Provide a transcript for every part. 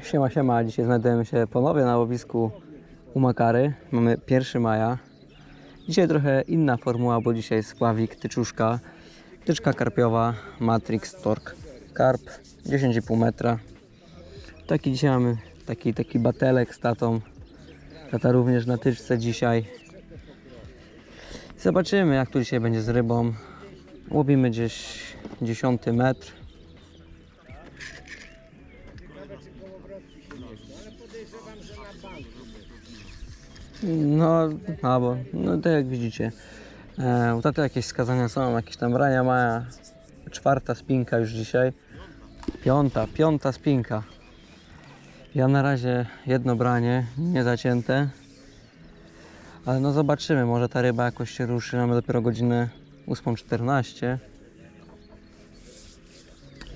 Siema, siema. Dzisiaj znajdujemy się ponownie na łowisku u Makary. Mamy 1 maja. Dzisiaj trochę inna formuła, bo dzisiaj jest spławik, tyczuszka, tyczka karpiowa, Matrix Torque Karp 10,5 metra. Taki dzisiaj mamy taki, taki batelek z tatą. Tata również na tyczce dzisiaj. Zobaczymy jak tu dzisiaj będzie z rybą. Łowimy gdzieś 10 metr. No, albo, no to jak widzicie. E, u taty jakieś skazania są, jakieś tam brania ma. Czwarta spinka już dzisiaj. Piąta, piąta spinka. Ja na razie jedno branie, nie zacięte. Ale no zobaczymy, może ta ryba jakoś się ruszy. Mamy dopiero godzinę 8.14.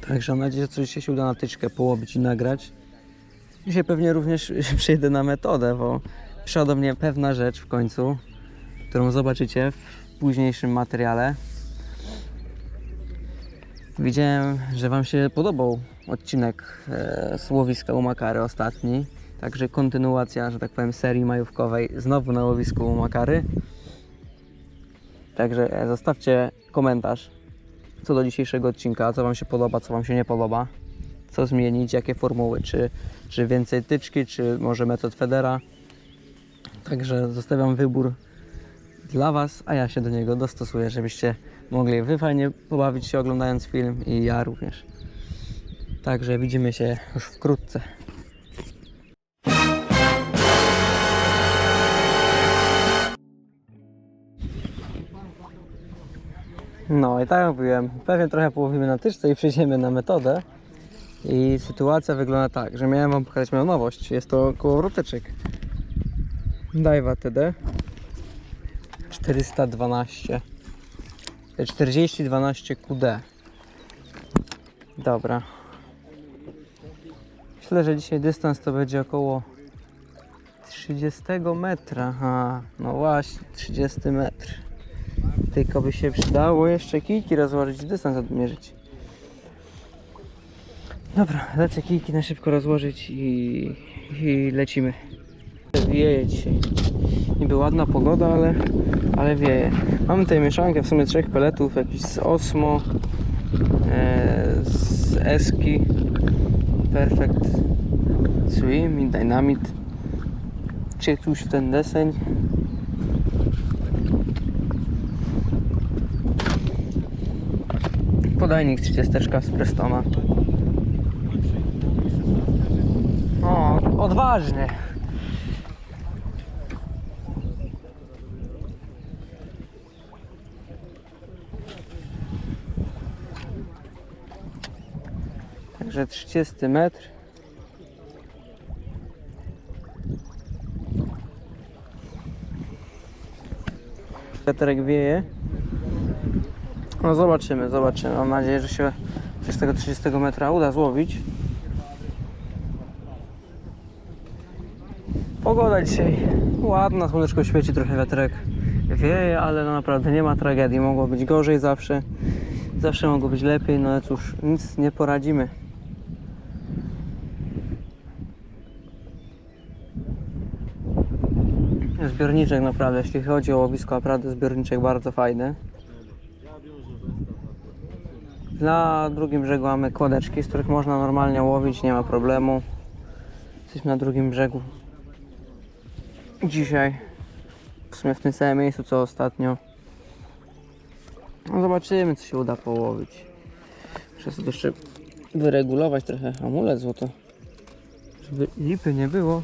Także mam nadzieję, że coś się uda na tyczkę połowić i nagrać. Dzisiaj pewnie również przyjdę na metodę, bo przyszła do mnie pewna rzecz w końcu, którą zobaczycie w późniejszym materiale. Widziałem, że Wam się podobał odcinek e, Słowiska u Makary ostatni. Także kontynuacja, że tak powiem, serii majówkowej znowu na łowisku u Makary. Także e, zostawcie komentarz co do dzisiejszego odcinka, co Wam się podoba, co Wam się nie podoba, co zmienić, jakie formuły, czy, czy więcej tyczki, czy może metod Federa. Także zostawiam wybór dla Was, a ja się do niego dostosuję, żebyście mogli Wy fajnie pobawić się oglądając film i ja również. Także widzimy się już wkrótce. No i tak jak mówiłem, pewnie trochę połowimy na tyczce i przejdziemy na metodę. I sytuacja wygląda tak, że miałem Wam pokazać moją nowość. Jest to kołowroteczek. Daiwa TD 412 4012 QD Dobra. Myślę, że dzisiaj dystans to będzie około 30 metra. Aha, no właśnie, 30 metr. Tylko by się przydało jeszcze kijki rozłożyć dystans odmierzyć. Dobra, lecę kijki na szybko rozłożyć i, i lecimy Wieje dzisiaj Niby ładna pogoda, ale, ale wieje. Mamy tutaj mieszankę w sumie trzech peletów, jakiś z Osmo, e, z Eski, Perfect Swim i Dynamit. Czy coś w ten deseń. Podajnik 30 z Prestona. O, odważny. Także 30 metr. Wiaterek wieje. No zobaczymy, zobaczymy. Mam nadzieję, że się z tego 30 metra uda złowić. Pogoda dzisiaj ładna, słoneczko świeci, trochę wiaterek wieje, ale no naprawdę nie ma tragedii. Mogło być gorzej zawsze. Zawsze mogło być lepiej, no ale cóż, nic nie poradzimy. Zbiorniczek naprawdę, jeśli chodzi o łowisko, naprawdę zbiorniczek bardzo fajny. Na drugim brzegu mamy kładeczki, z których można normalnie łowić, nie ma problemu. Jesteśmy na drugim brzegu. Dzisiaj, w sumie w tym samym miejscu co ostatnio. No zobaczymy, co się uda połowić. Muszę sobie jeszcze wyregulować trochę amulet złoto, żeby lipy nie było.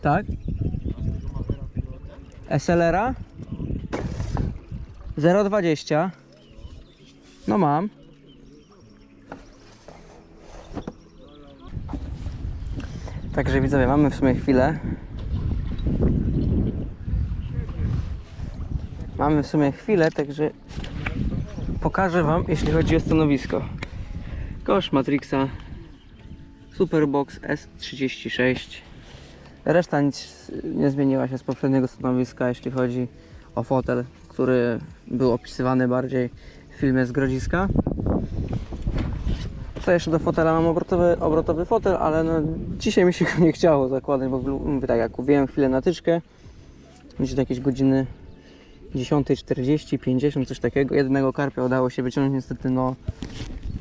Tak? SLR-a 0,20 No mam. Także widzowie, mamy w sumie chwilę. Mamy w sumie chwilę, także pokażę Wam, jeśli chodzi o stanowisko. Kosz Matrixa Superbox S36 Reszta nic nie zmieniła się z poprzedniego stanowiska, jeśli chodzi o fotel, który był opisywany bardziej w filmie z Grodziska. Tutaj jeszcze do fotela mam obrotowy, obrotowy fotel, ale no, dzisiaj mi się go nie chciało zakładać, bo mówię tak jak uwiłem chwilę na tyczkę, gdzieś do jakieś godziny 10.40, 50, coś takiego. Jednego karpia udało się wyciągnąć, niestety no,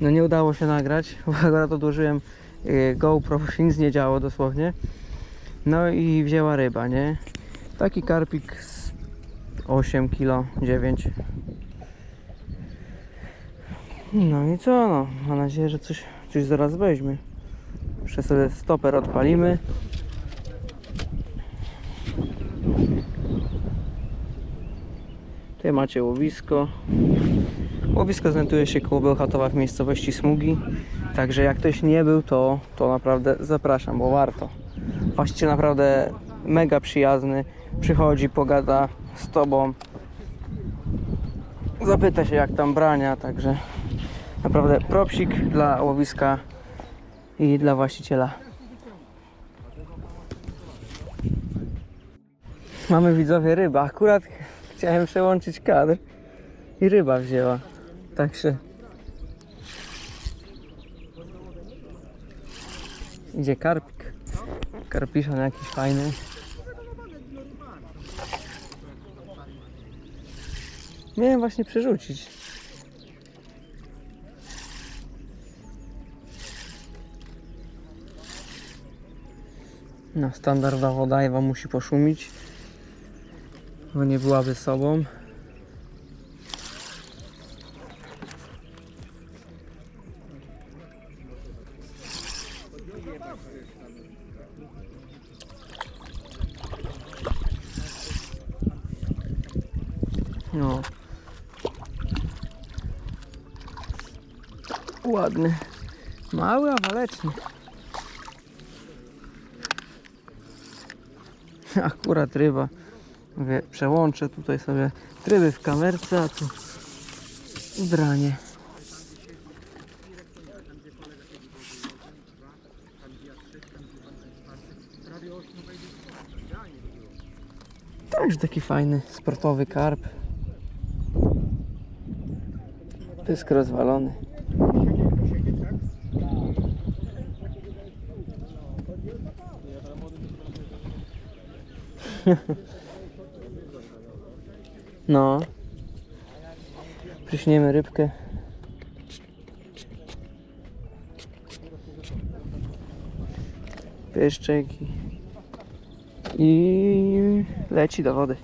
no nie udało się nagrać, bo akurat odłożyłem y, GoPro, się nic nie działo dosłownie. No i wzięła ryba, nie? Taki karpik z 8 kg, 9 no i co no, mam nadzieję, że coś, coś zaraz weźmie. Jeszcze sobie stoper odpalimy. Tutaj macie łowisko. Łowisko znajduje się koło Bełchatowa w miejscowości Smugi. Także jak ktoś nie był, to, to naprawdę zapraszam, bo warto. Właściciel naprawdę mega przyjazny. Przychodzi, pogada z tobą. Zapyta się jak tam brania, także Naprawdę propsik dla łowiska i dla właściciela. Mamy widzowie ryba. Akurat chciałem przełączyć kadr i ryba wzięła. Także idzie karpik. Karpiszon jakiś fajny. Miałem właśnie przerzucić. No, standardowo dajwa musi poszumić, bo nie byłaby sobą. No. Ładny. Mały, a waleczny. Akurat ryba. Mówię, przełączę tutaj sobie tryby w kamerce, a tu branie. Także taki fajny, sportowy karp. Pysk rozwalony. No. Pryśniemy rybkę. Pieszczek i leci do wody.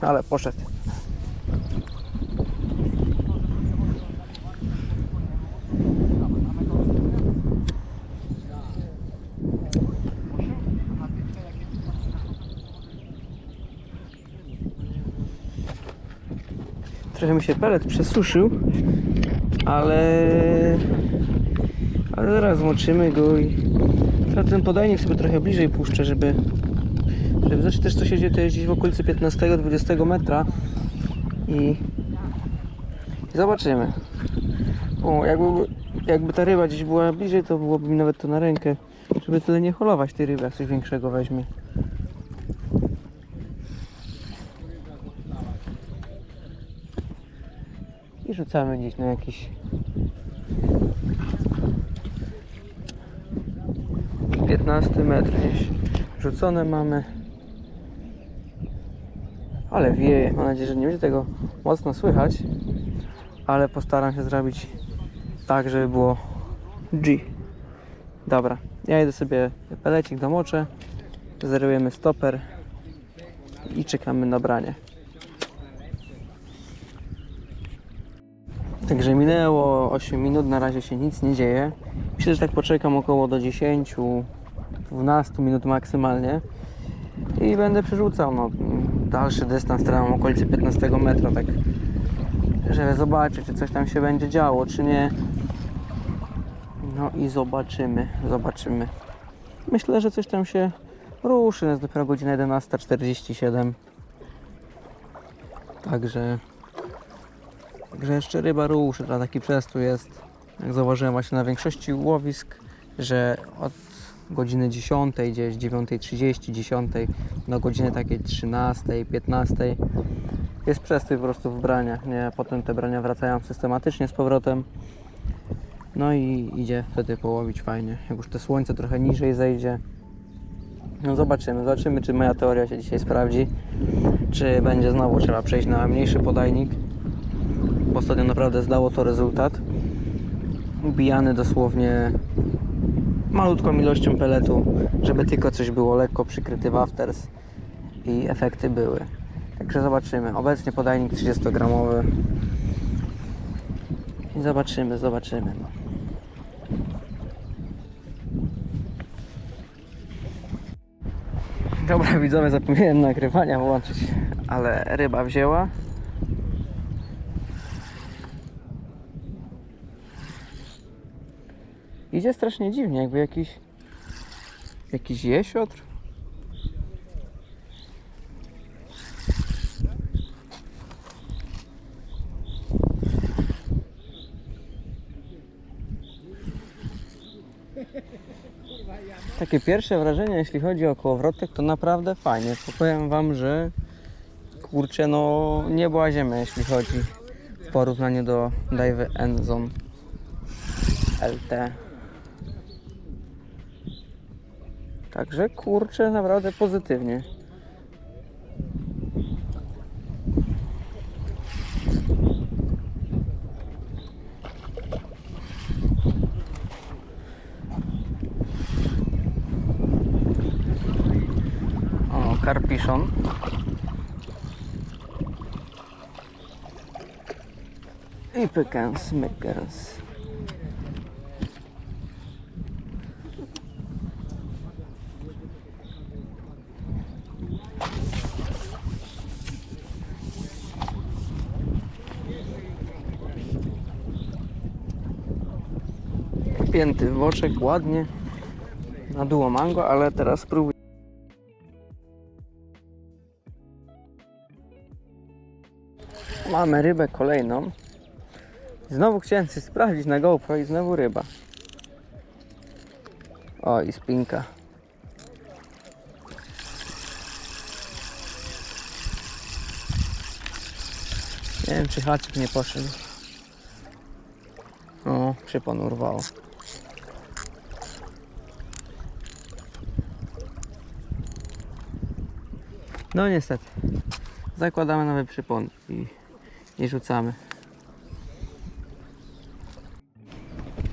Ale poszedł. Trochę mi się pelet przesuszył, ale ale zaraz zmoczymy go i ten podajnik sobie trochę bliżej puszczę, żeby zobaczyć też co się dzieje to jest gdzieś w okolicy 15-20 metra i, i zobaczymy. O, jakby, jakby ta ryba gdzieś była bliżej, to byłoby mi nawet to na rękę, żeby tyle nie holować tej ryby, jak coś większego weźmie. I rzucamy gdzieś na jakiś 15 metr gdzieś rzucone mamy. Ale wieje. Mam nadzieję, że nie będzie tego mocno słychać. Ale postaram się zrobić tak, żeby było G. Dobra, ja idę sobie pelecik domoczę. Zerujemy stoper i czekamy na branie. Także minęło 8 minut, na razie się nic nie dzieje. Myślę, że tak poczekam około do 10, 12 minut maksymalnie i będę przerzucał no, dalszy dystans, teraz mam okolice 15 metra, tak żeby zobaczyć, czy coś tam się będzie działo, czy nie. No i zobaczymy, zobaczymy. Myślę, że coś tam się ruszy, jest dopiero godzina 11.47. Także Także jeszcze ryba ruszy, teraz taki przestój jest. Jak zauważyłem właśnie na większości łowisk, że od godziny 10, gdzieś 9.30, 10 do godziny takiej 13, 15 jest przestój po prostu w braniach, nie? Potem te brania wracają systematycznie z powrotem. No i idzie wtedy połowić fajnie. Jak już te słońce trochę niżej zejdzie. No zobaczymy, zobaczymy czy moja teoria się dzisiaj sprawdzi. Czy będzie znowu trzeba przejść na mniejszy podajnik. Bo ostatnio naprawdę zdało to rezultat. Ubijany dosłownie malutką ilością peletu, żeby tylko coś było lekko przykryty wafters i efekty były. Także zobaczymy. Obecnie podajnik 30-gramowy. I zobaczymy, zobaczymy. No. Dobra, widzowie, zapomniałem nagrywania włączyć, ale ryba wzięła. Idzie strasznie dziwnie, jakby jakiś jakiś jesiotr. Takie pierwsze wrażenie, jeśli chodzi o kołowrotek, to naprawdę fajnie. Powiem Wam, że kurczę, no nie była ziemia, jeśli chodzi w porównaniu do Dive Enzon LT. Także kurczę, naprawdę pozytywnie. O, karpiszon. I pykens, mykens. Pięty w ładnie. Na duo mango, ale teraz spróbuję. Mamy rybę kolejną. Znowu chciałem coś sprawdzić na GoPro i znowu ryba. O, i spinka. Nie wiem, czy haczyk nie poszedł. O, przypon urwało. No niestety. Zakładamy nowy przypon i, i rzucamy.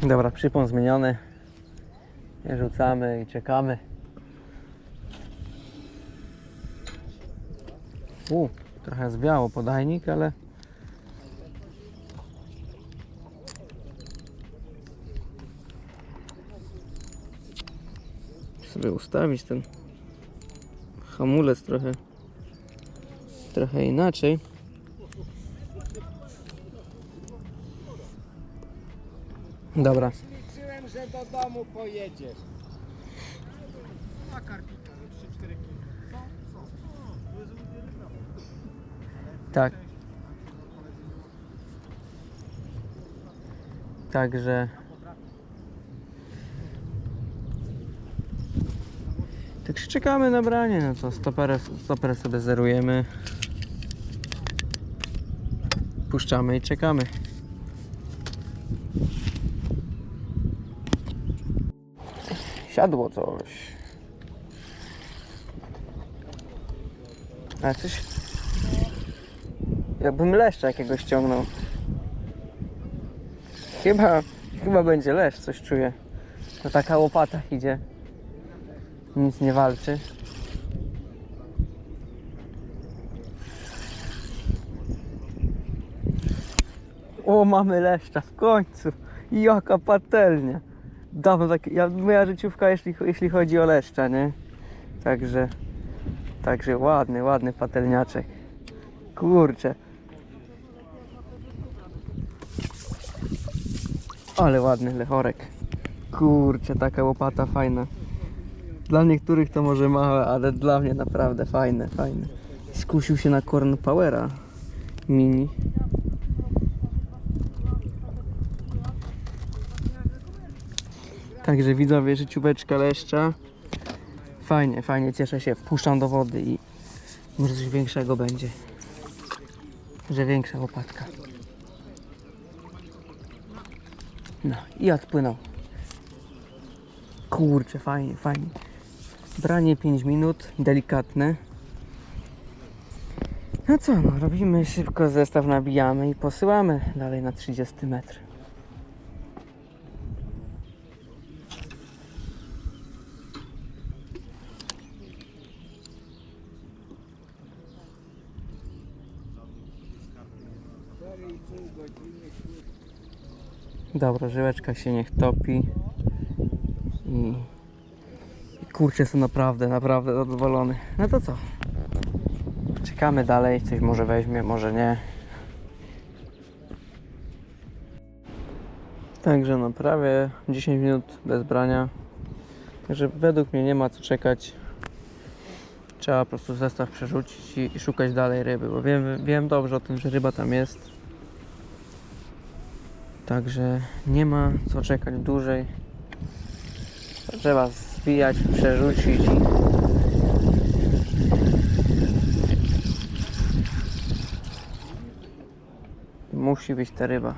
Dobra, przypon zmieniony. Rzucamy i czekamy. U, trochę zwiało podajnik, ale sobie ustawić ten hamulec trochę trochę inaczej. Dobra, Liczyłem, że do domu pojedziesz. A karpika, 3-4 kg. tak. Także Także czekamy na branie, no co, stoperę, stoperę sobie zerujemy. Puszczamy i czekamy. Siadło coś. Ale coś... Jakbym leszcza jakiegoś ściągnął. Chyba, chyba będzie leszcz, coś czuję. To taka łopata idzie. Nic nie walczy. O, mamy leszcza w końcu. Jaka patelnia. Dawno tak, ja, moja życiówka, jeśli, jeśli chodzi o leszcza, nie? Także, także ładny, ładny patelniaczek. Kurczę. Ale ładny lechorek. Kurczę, taka łopata fajna. Dla niektórych to może małe, ale dla mnie naprawdę fajne, fajne. Skusił się na Corn Powera mini. Także widzowie, życióweczka leszcza. Fajnie, fajnie, cieszę się. Wpuszczam do wody i może coś większego będzie. że większa łopatka. No i odpłynął. Kurczę, fajnie, fajnie. Branie 5 minut, delikatne. No co, no robimy szybko zestaw, nabijamy i posyłamy dalej na 30 metr. Dobra, żyłeczka się niech topi. I, i kurczę, są naprawdę, naprawdę zadowolony. No to co? Czekamy dalej, coś może weźmie, może nie. Także no prawie 10 minut bez brania. Także według mnie nie ma co czekać. Trzeba po prostu zestaw przerzucić i, i szukać dalej ryby, bo wiem, wiem dobrze o tym, że ryba tam jest. Także nie ma co czekać dłużej. Trzeba zbijać, przerzucić. Musi być ta ryba.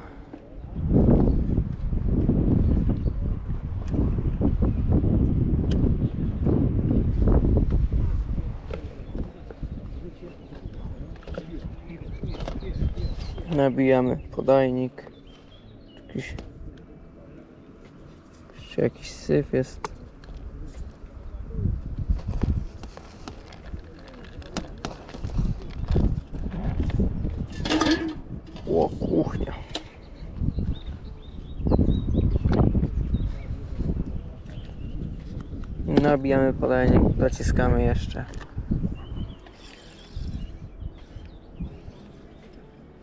Nabijamy podajnik. Jakiś, jeszcze jakiś syf jest. O, kuchnia. Nabijamy podajnik, dociskamy jeszcze.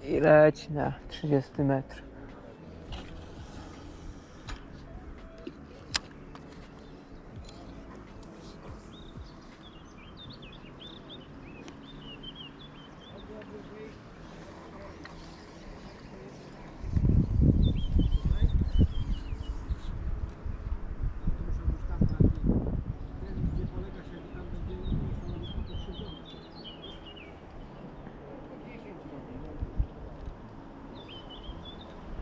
I leci na 30 metr. Muszę być tam na ten, gdzie polega się, że tam będzie stanowisko pokrzywdzone. To 10 godzin.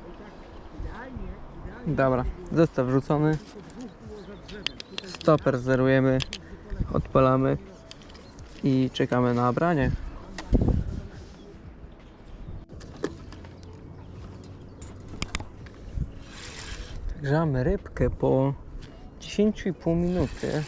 I tak idealnie, idealnie. Dobra, zestaw wrzucony. Stoper zerujemy, odpalamy i czekamy na branie. Grzamy rybkę po 10,5 minuty.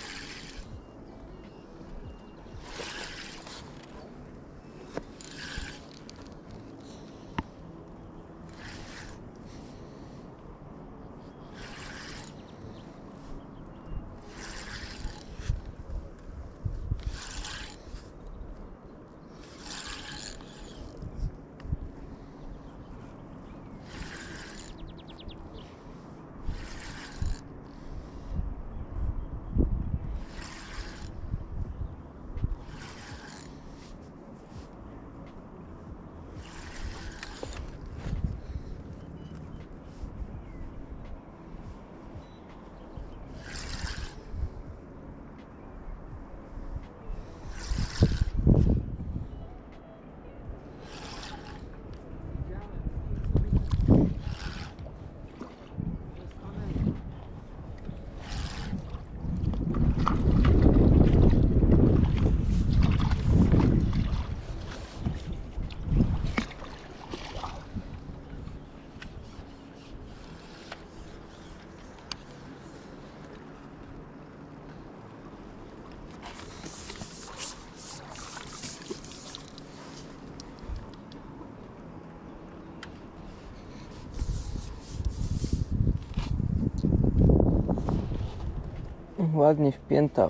Ładnie wpięta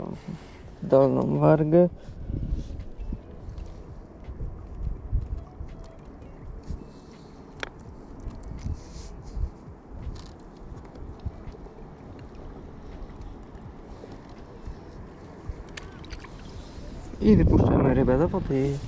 w dolną wargę. I wypuszczamy rybę do wody.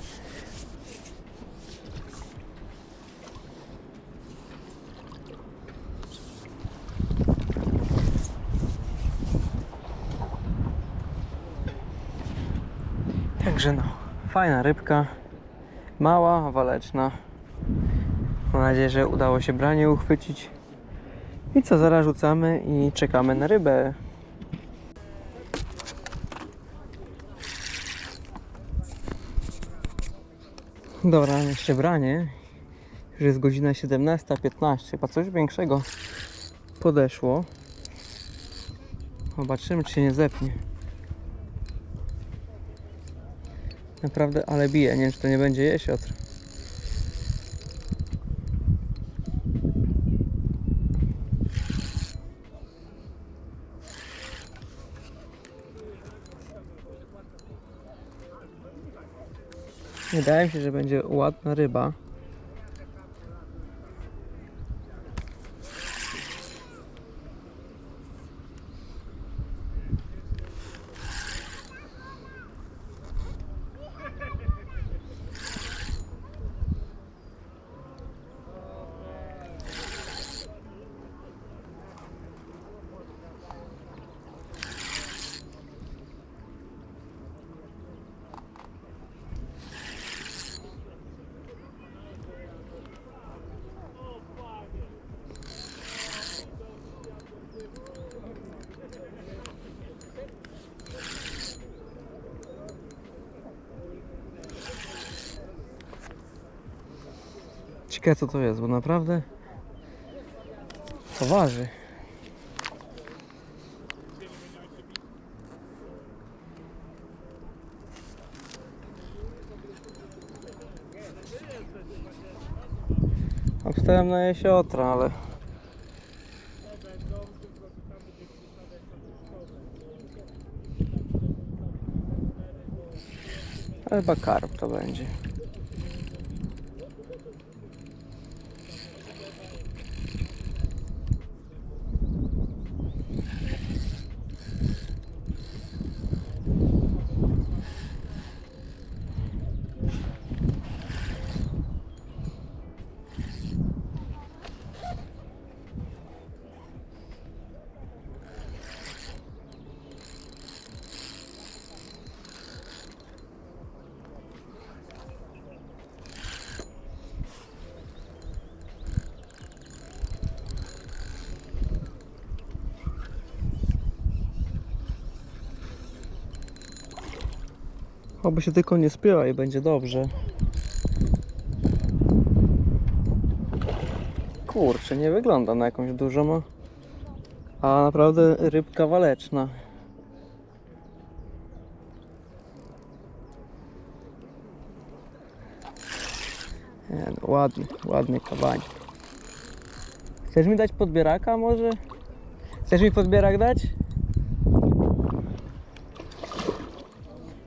Także no, fajna rybka, mała, waleczna. Mam nadzieję, że udało się branie uchwycić. I co, zaraz rzucamy i czekamy na rybę. Dobra, jeszcze branie. Już jest godzina 17.15. Chyba coś większego podeszło. Zobaczymy, czy się nie zepnie. Naprawdę, ale bije. Nie wiem, czy to nie będzie jesiotr. Wydaje mi się, że będzie ładna ryba. Ciekawe co to jest, bo naprawdę to waży. Obstałem na jesiotra, ale chyba karp to będzie. Oby się tylko nie spiła i będzie dobrze. Kurczę, nie wygląda na jakąś dużą, a a naprawdę rybka waleczna. Nie, no, ładny, ładny kawań. Chcesz mi dać podbieraka może? Chcesz mi podbierak dać?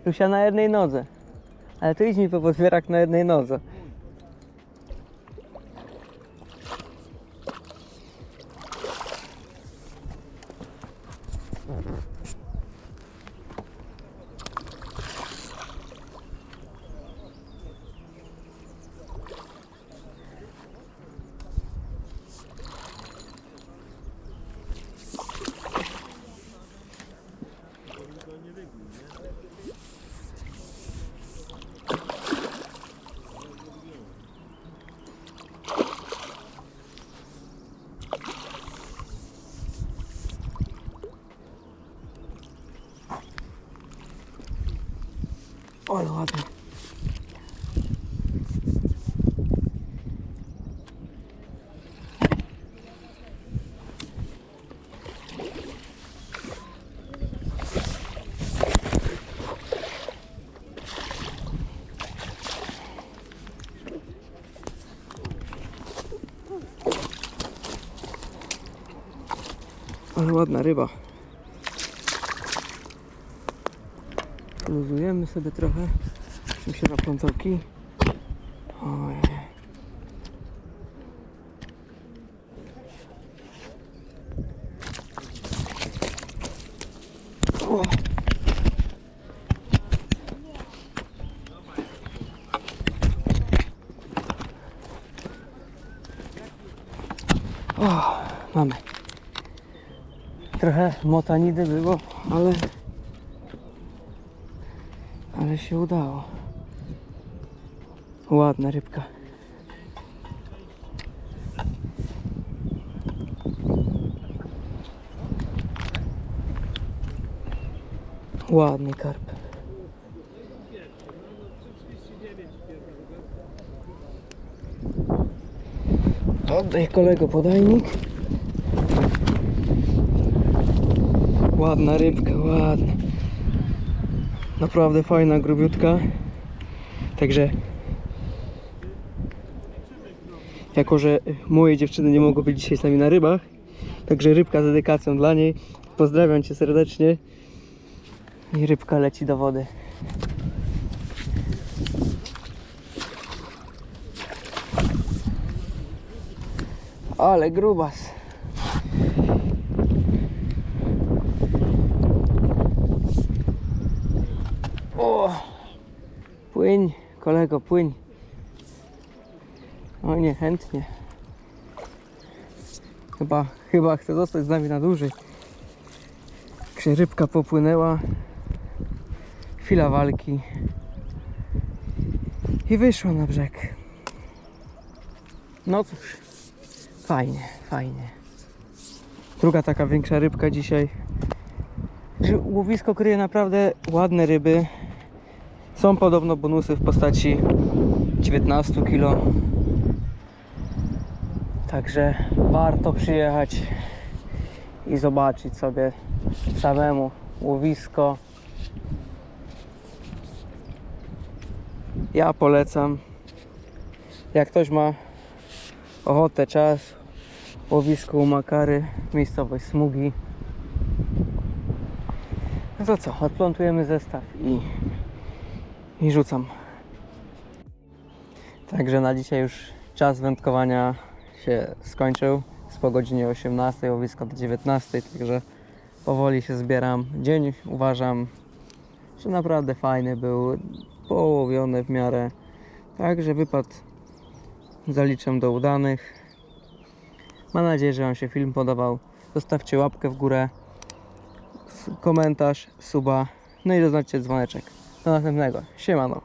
Rusia na jednej nodze. Ale to idź mi po podbierak na jednej nodze. Ale ładnie. Ale ładna ryba. Luzujemy sobie trochę. Czym się naplątał kij. Ojej. trochę motanidy było, ale ale się udało. Ładna rybka. Ładny karp. Oddaj kolego podajnik. Ładna rybka, ładna. Naprawdę fajna, grubiutka. Także jako, że moje dziewczyny nie mogą być dzisiaj z nami na rybach, także rybka z dedykacją dla niej. Pozdrawiam Cię serdecznie. I rybka leci do wody. Ale grubas. O! Płyń, kolego, płyń. O nie, chętnie. Chyba, chyba chce zostać z nami na dłużej. Także rybka popłynęła. Chwila walki. I wyszła na brzeg. No cóż, fajnie, fajnie. Druga taka większa rybka dzisiaj. Łowisko kryje naprawdę ładne ryby. Są podobno bonusy w postaci 19 kg. Także warto przyjechać i zobaczyć sobie samemu łowisko. Ja polecam. Jak ktoś ma ochotę, czas, łowisko u Makary, miejscowość Smugi. No to co, odplątujemy zestaw i, i rzucam. Także na dzisiaj już czas wędkowania się skończył. Jest po godzinie 18, łowisko do 19, także powoli się zbieram. Dzień uważam, że naprawdę fajny był, połowiony w miarę. Także wypad zaliczam do udanych. Mam nadzieję, że Wam się film podobał. Zostawcie łapkę w górę, komentarz, suba, no i zaznaczcie dzwoneczek. 看看他们那个，谢玛瑙。